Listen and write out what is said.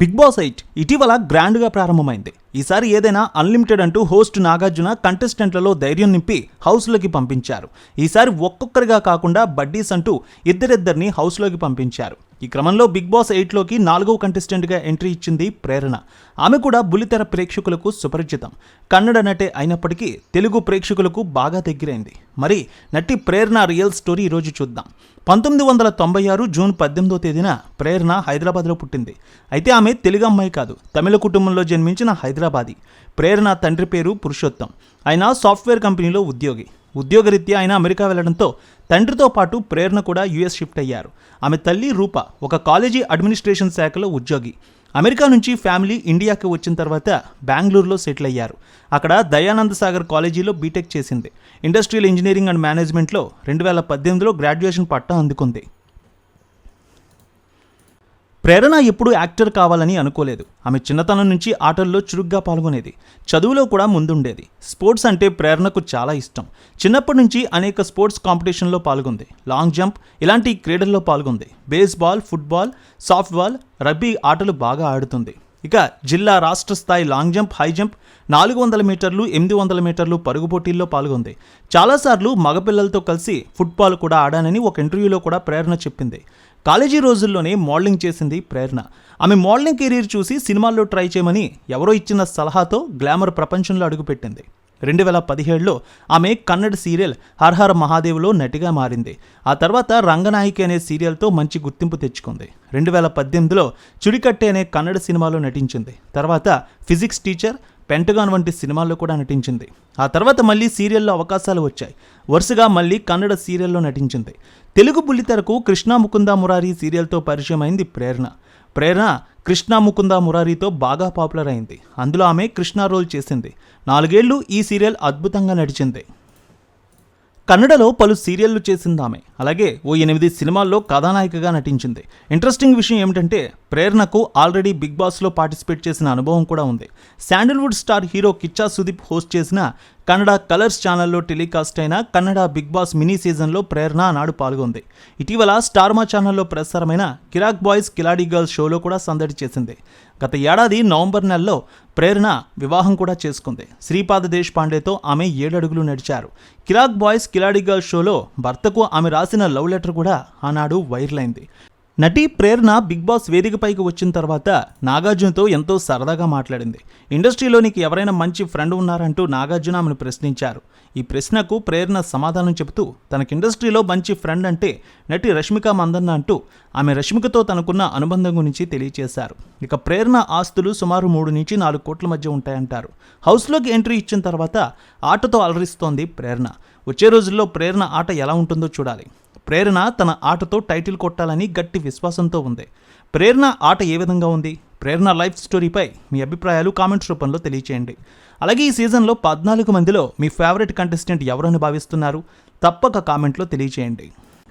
Big boss eight ఇటీవల గ్రాండ్గా ప్రారంభమైంది. ఈసారి ఏదైనా అన్లిమిటెడ్ అంటూ హోస్ట్ నాగార్జున కంటెస్టెంట్లలో ధైర్యం నింపి హౌస్లోకి పంపించారు. ఈసారి ఒక్కొక్కరిగా కాకుండా బడ్డీస్ అంటూ ఇద్దరిద్దరిని హౌస్లోకి పంపించారు. ఈ క్రమంలో బిగ్ బాస్ ఎయిట్లోకి నాలుగో కంటెస్టెంట్గా ఎంట్రీ ఇచ్చింది ప్రేరణ. ఆమె కూడా బుల్లితెర ప్రేక్షకులకు సుపరిచితం. కన్నడ నటే అయినప్పటికీ తెలుగు ప్రేక్షకులకు బాగా దగ్గరైంది. మరి నటి ప్రేరణ రియల్ స్టోరీ ఈరోజు చూద్దాం. పంతొమ్మిది వందల తొంభై ఆరు జూన్ పద్దెనిమిదో తేదీన ప్రేరణ హైదరాబాద్లో పుట్టింది. అయితే ఆమె తెలుగు అమ్మాయి కాదు. తమిళ కుటుంబంలో జన్మించిన హైదరాబాదీ. ప్రేరణ తండ్రి పేరు పురుషోత్తం. ఆయన సాఫ్ట్వేర్ కంపెనీలో ఉద్యోగి. ఉద్యోగరీత్యా ఆయన అమెరికా వెళ్ళడంతో తండ్రితో పాటు ప్రేరణ కూడా యుఎస్ షిఫ్ట్ అయ్యారు. ఆమె తల్లి రూప ఒక కాలేజీ అడ్మినిస్ట్రేషన్ శాఖలో ఉద్యోగి. అమెరికా నుంచి ఫ్యామిలీ ఇండియాకి వచ్చిన తర్వాత బెంగళూరులో సెటిల్ అయ్యారు. అక్కడ దయానంద సాగర్ కాలేజీలో బీటెక్ చేసింది. ఇండస్ట్రియల్ ఇంజనీరింగ్ అండ్ మేనేజ్మెంట్లో రెండు వేల పద్దెనిమిదిలో గ్రాడ్యుయేషన్ పట్టా అందుకుంది. ప్రేరణ ఎప్పుడూ యాక్టర్ కావాలని అనుకోలేదు. ఆమె చిన్నతనం నుంచి ఆటల్లో చురుగ్గా పాల్గొనేది. చదువులో కూడా ముందుండేది. స్పోర్ట్స్ అంటే ప్రేరణకు చాలా ఇష్టం. చిన్నప్పటి నుంచి అనేక స్పోర్ట్స్ కాంపిటీషన్లో పాల్గొంది. లాంగ్ జంప్ ఇలాంటి క్రీడల్లో పాల్గొంది. బేస్బాల్ ఫుట్బాల్ సాఫ్ట్బాల్ రబ్బీ ఆటలు బాగా ఆడుతుంది. ఇక జిల్లా రాష్ట్ర స్థాయి లాంగ్ జంప్ హై జంప్ నాలుగు వందల మీటర్లు ఎనిమిది వందల మీటర్లు పరుగు పోటీల్లో పాల్గొంది. చాలాసార్లు మగపిల్లలతో కలిసి ఫుట్బాల్ కూడా ఆడానని ఒక ఇంటర్వ్యూలో కూడా ప్రేరణ చెప్పింది. కాలేజీ రోజుల్లోనే మోడలింగ్ చేసింది ప్రేరణ. ఆమె మోడలింగ్ కెరీర్ చూసి సినిమాల్లో ట్రై చేయమని ఎవరో ఇచ్చిన సలహాతో గ్లామర్ ప్రపంచంలో అడుగుపెట్టింది. రెండు వేల పదిహేడులో ఆమె కన్నడ సీరియల్ హర్హర్ మహాదేవ్లో నటిగా మారింది. ఆ తర్వాత రంగనాయకి అనే సీరియల్తో మంచి గుర్తింపు తెచ్చుకుంది. రెండు వేల పద్దెనిమిదిలో చుడికట్టే అనే కన్నడ సినిమాలో నటించింది. తర్వాత ఫిజిక్స్ టీచర్ పెంటగాన్ వంటి సినిమాల్లో కూడా నటించింది. ఆ తర్వాత మళ్ళీ సీరియల్లో అవకాశాలు వచ్చాయి. వరుసగా మళ్ళీ కన్నడ సీరియల్లో నటించింది. తెలుగు బుల్లితెరకు కృష్ణా ముకుంద మురారి సీరియల్తో పరిచయం అయింది ప్రేరణ. ప్రేరణ కృష్ణా ముకుంద మురారితో బాగా పాపులర్ అయింది. అందులో ఆమె కృష్ణ రోల్ చేసింది. నాలుగేళ్ళు ఈ సీరియల్ అద్భుతంగా నడిచింది. కన్నడలో పలు సీరియళ్ళు చేసింది ఆమె అలాగే ఓ ఎనిమిది సినిమాల్లో కథానాయికగా నటించింది. ఇంట్రెస్టింగ్ విషయం ఏమిటంటే ప్రేరణకు ఆల్రెడీ బిగ్ బాస్లో పార్టిసిపేట్ చేసిన అనుభవం కూడా ఉంది. Sandalwood star hero Kichcha Sudeep host చేసిన కన్నడ కలర్స్ ఛానల్లో టెలికాస్ట్ అయిన కన్నడ బిగ్ బాస్ మినీ సీజన్లో ప్రేరణ నాడు పాల్గొంది. ఇటీవల స్టార్మా ఛానల్లో ప్రసారమైన కిరాక్ బాయ్స్ కిలాడీ గర్ల్స్ షోలో కూడా సందడి చేసింది. గత ఏడాది నవంబర్ నెలలో ప్రేరణ వివాహం కూడా చేసుకుంది. శ్రీపాద దేశ్ పాండేతో ఆమె ఏడడుగులు నడిచారు. కిరాక్ బాయ్స్ కిలాడి గర్ల్ షోలో భర్తకు ఆమె రాసిన లవ్ లెటర్ కూడా ఆనాడు వైరల్ అయింది. నటి ప్రేరణ బిగ్ బాస్ వేదికపైకి వచ్చిన తర్వాత నాగార్జునతో ఎంతో సరదాగా మాట్లాడింది. ఇండస్ట్రీలో నీకు ఎవరైనా మంచి ఫ్రెండ్ ఉన్నారంటూ నాగార్జున ఆమెను ప్రశ్నించారు. ఈ ప్రశ్నకు ప్రేరణ సమాధానం చెబుతూ తనకి ఇండస్ట్రీలో మంచి ఫ్రెండ్ అంటే నటి రష్మిక మందన్న అంటూ ఆమె రష్మికతో తనకున్న అనుబంధం గురించి తెలియజేశారు ఇక ప్రేరణ ఆస్తులు సుమారు మూడు నుంచి నాలుగు కోట్ల మధ్య ఉంటాయంటారు. హౌస్లోకి ఎంట్రీ ఇచ్చిన తర్వాత ఆటతో అలరిస్తోంది ప్రేరణ. వచ్చే రోజుల్లో ప్రేరణ ఆట ఎలా ఉంటుందో చూడాలి. ప్రేరణ తన ఆటతో టైటిల్ కొట్టాలని గట్టి విశ్వాసంతో ఉంది. ప్రేరణ ఆట ఏ విధంగా ఉంది? ప్రేరణ లైఫ్ స్టోరీపై మీ అభిప్రాయాలు కామెంట్స్ రూపంలో తెలియచేయండి. అలాగే ఈ సీజన్లో పద్నాలుగు మందిలో మీ ఫేవరెట్ కంటెస్టెంట్ ఎవరని భావిస్తున్నారు? తప్పక కామెంట్లో తెలియచేయండి.